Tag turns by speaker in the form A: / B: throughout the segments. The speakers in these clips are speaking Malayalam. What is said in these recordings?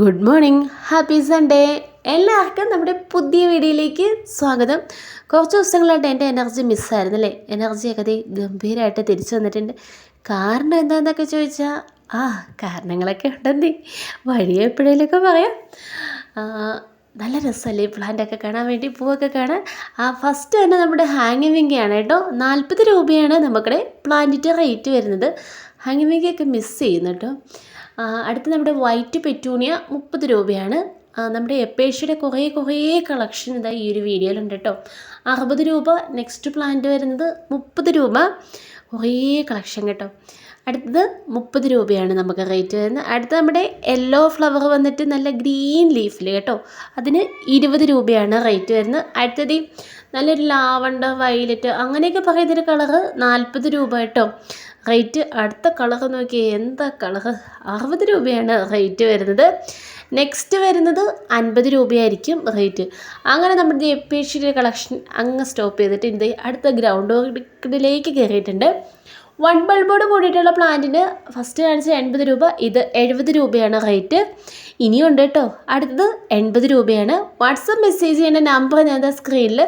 A: Good morning. Happy Sunday. എല്ലാവർക്കും നമ്മുടെ പുതിയ വീഡിയോയിലേക്ക് സ്വാഗതം. കുറച്ച് ദിവസങ്ങളായിട്ട് എന്റെ എനർജി മിസ്സായിരുന്നു അല്ലേ എനർജിയൊക്കെ അതേ ഗംഭീരമായിട്ട് തിരിച്ചു വന്നിട്ടുണ്ട്. കാരണം എന്താണെന്നൊക്കെ ചോദിച്ചാൽ ആ കാരണങ്ങളൊക്കെ ഉണ്ടെന്നേ. വഴി എപ്പോഴേലൊക്കെ പറയാം. നല്ല രസമല്ലേ പ്ലാന്റൊക്കെ കാണാൻ വേണ്ടി പൂവൊക്കെ കാണാൻ? ആ ഫസ്റ്റ് തന്നെ നമ്മുടെ ഹാങ്ങിങ് വിങ്കയാണ് കേട്ടോ. നാൽപ്പത് രൂപയാണ് നമുക്കിടെ പ്ലാന്റിന്റെ റേറ്റ് വരുന്നത്. ഹാങ്ങിങ് വിങ്കയൊക്കെ മിസ് ചെയ്യുന്നു കേട്ടോ അടുത്ത നമ്മുടെ വൈറ്റ് പെറ്റൂണിയ മുപ്പത് രൂപയാണ്. നമ്മുടെ എപ്പേഷ്യയുടെ കുറേ കുറേ കളക്ഷൻ ഇതാ ഈ ഒരു വീഡിയോയിലുണ്ട് കേട്ടോ അറുപത് രൂപ നെക്സ്റ്റ് പ്ലാന്റ് വരുന്നത് മുപ്പത് രൂപ. കുറേ കളക്ഷൻ കേട്ടോ. അടുത്തത് മുപ്പത് രൂപയാണ് നമുക്ക് റേറ്റ് വരുന്നത്. അടുത്ത നമ്മുടെ യെല്ലോ ഫ്ലവർ വന്നിട്ട് നല്ല ഗ്രീൻ ലീഫിൽ കേട്ടോ. അതിന് ഇരുപത് രൂപയാണ് റേറ്റ് വരുന്നത്. അടുത്തത് നല്ലൊരു ലാവണ്ടർ വയലറ്റ് അങ്ങനെയൊക്കെ പറയുന്നൊരു കളറ് നാൽപ്പത് രൂപ കേട്ടോ റേറ്റ് അടുത്ത കളർ നോക്കിയേ എന്താ കളർ? അറുപത് രൂപയാണ് റേറ്റ് വരുന്നത്. നെക്സ്റ്റ് വരുന്നത് അൻപത് രൂപയായിരിക്കും റേറ്റ്. അങ്ങനെ നമ്മുടെ എപ്പേഷ്യയുടെ കളക്ഷൻ അങ്ങ് സ്റ്റോപ്പ് ചെയ്തിട്ട് ഇത് അടുത്ത ഗ്രൗണ്ട് ഗ്രൗണ്ടിലേക്ക് കയറിയിട്ടുണ്ട്. വൺ ബൾബോട് കൂടിയിട്ടുള്ള പ്ലാന്റിന് ഫസ്റ്റ് കാണിച്ച എൺപത് രൂപ. ഇത് എഴുപത് രൂപയാണ് റേറ്റ് ഇനിയുണ്ട് കേട്ടോ. അടുത്തത് എൺപത് രൂപയാണ്. വാട്സപ്പ് മെസ്സേജ് ചെയ്യുന്ന നമ്പർ ഞാൻ സ്ക്രീനിൽ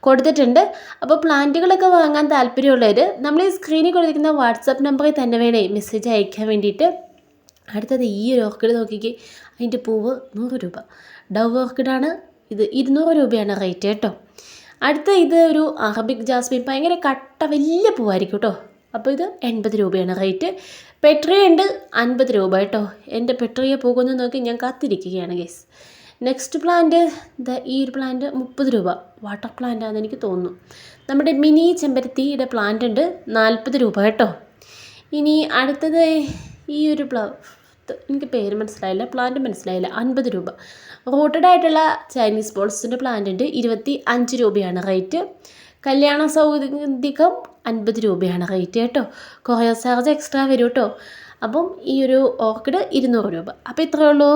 A: കൊടുത്തിട്ടുണ്ട്. അപ്പോൾ പ്ലാന്റുകളൊക്കെ വാങ്ങാൻ താല്പര്യമുള്ളവർ നമ്മൾ ഈ സ്ക്രീനിൽ കൊടുത്തിരിക്കുന്ന വാട്സപ്പ് നമ്പറിൽ തന്നെ വേണേ മെസ്സേജ് അയക്കാൻ വേണ്ടിയിട്ട്. അടുത്തത് ഈ ഒരു ഓർക്കിഡ് നോക്കിക്കേ. അതിന്റെ പൂവ് നൂറ് രൂപ. ഡവ് ഓർക്കിഡാണ് ഇത് ഇരുന്നൂറ് രൂപയാണ് റേറ്റ് കേട്ടോ. അടുത്ത ഇത് ഒരു അറബിക് ജാസ്മിൻ ഭയങ്കര കട്ട വലിയ പൂവായിരിക്കും കേട്ടോ. അപ്പോൾ ഇത് എൺപത് രൂപയാണ് റേറ്റ്. പെട്രിയ ഉണ്ട് അൻപത് രൂപ കേട്ടോ. എന്റെ പെട്രിയ പോകുന്നു നോക്കി ഞാൻ കാത്തിരിക്കുകയാണ് ഗേസ് നെക്സ്റ്റ് പ്ലാന്റ് ഈ ഒരു പ്ലാന്റ് മുപ്പത് രൂപ. വാട്ടർ പ്ലാന്റ് ആണെന്ന് എനിക്ക് തോന്നുന്നു. നമ്മുടെ മിനി ചെമ്പരത്തിയുടെ പ്ലാന്റ് ഉണ്ട് നാൽപ്പത് രൂപ കേട്ടോ. ഇനി അടുത്തത് ഈ ഒരു പ്ല എനിക്ക് പേര് മനസ്സിലായില്ല പ്ലാന്റ് മനസ്സിലായില്ല. അൻപത് രൂപ. റൂട്ടഡ് ആയിട്ടുള്ള ചൈനീസ് ബോൾസിന്റെ പ്ലാന്റ് ഉണ്ട്. ഇരുപത്തി അഞ്ച് രൂപയാണ് റേറ്റ് കല്യാണ സൗകര്യം അൻപത് രൂപയാണ് റേറ്റ് കേട്ടോ. കൊറിയർ ചാർജ് എക്സ്ട്രാ വരും കേട്ടോ. അപ്പം ഈ ഒരു ഓർക്കിഡ് ഇരുന്നൂറ് രൂപ. അപ്പോൾ ഇത്രയേ ഉള്ളൂ.